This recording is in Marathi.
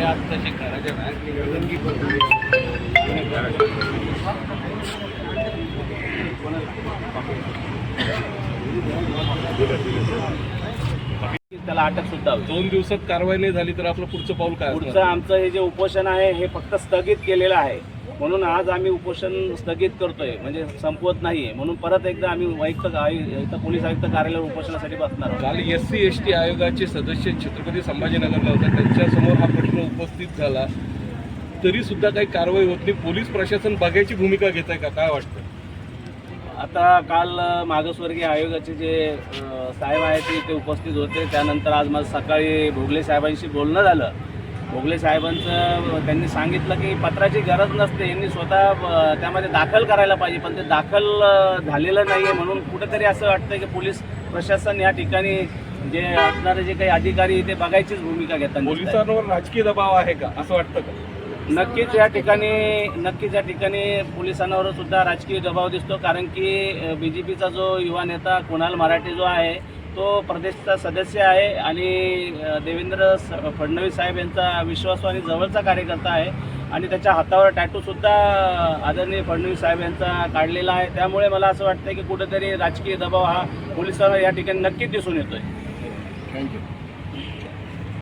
अरे आत्ताची घराच्या बाहेर निघालं की त्याला अटक सुद्धा होईल दोन दिवसात कारवाई नाही झाली तर आपलं पुढचं पाऊल काय असणार? पुढचं आमचं हे जे उपोषण आहे हे फक्त स्थगित केलेलं आहे. म्हणून आज आम्ही उपोषण स्थगित करतोय म्हणजे संपवत नाहीये. म्हणून परत एकदा आम्ही आयुक्त आयुक्त पोलीस आयुक्त कार्यालयावर उपोषणासाठी बसणार आहोत. काल एस सी एस टी आयोगाचे सदस्य छत्रपती संभाजीनगरला होते. त्यांच्यासमोर हा प्रश्न उपस्थित झाला तरी सुद्धा काही कारवाई होत नाही. पोलीस प्रशासन बघायची भूमिका घेत आहे का? काय वाटतं आता काल अ, मागासवर्गीय आयोगाचे जे साहेब आहेत ते उपस्थित होते. त्यानंतर आज माझं सकाळी भोगले साहेबांशी बोलणं झालं. भोगले साहेबांचं त्यांनी सांगितलं की पत्राची गरज नसते. यांनी स्वतः त्यामध्ये दाखल करायला पाहिजे पण ते दाखल झालेलं नाही आहे म्हणून कुठेतरी असं वाटतं की पोलीस प्रशासन या ठिकाणी जे असणारे जे काही अधिकारी ते बघायचीच भूमिका घेतात पोलिसांवर राजकीय दबाव आहे का? असं वाटतं का? नक्कीच या ठिकाणी नक्कीच या ठिकाणी पोलिसांवर सुद्धा राजकीय दबाव दिसतो कारण की बी जे पीचा जो युवा नेता कुणाल मराठे जो आहे तो प्रदेशचा सदस्य आहे आणि देवेंद्र फडणवीस साहेब यांचा विश्वासू आणि जवळचा कार्यकर्ता आहे आणि त्याच्या हातावर टॅटूसुद्धा आदरणीय फडणवीस साहेब यांचा काढलेला आहे. त्यामुळे मला असं वाटतं की कुठेतरी राजकीय दबाव हा पोलिसांवर या ठिकाणी नक्कीच दिसून Thank you.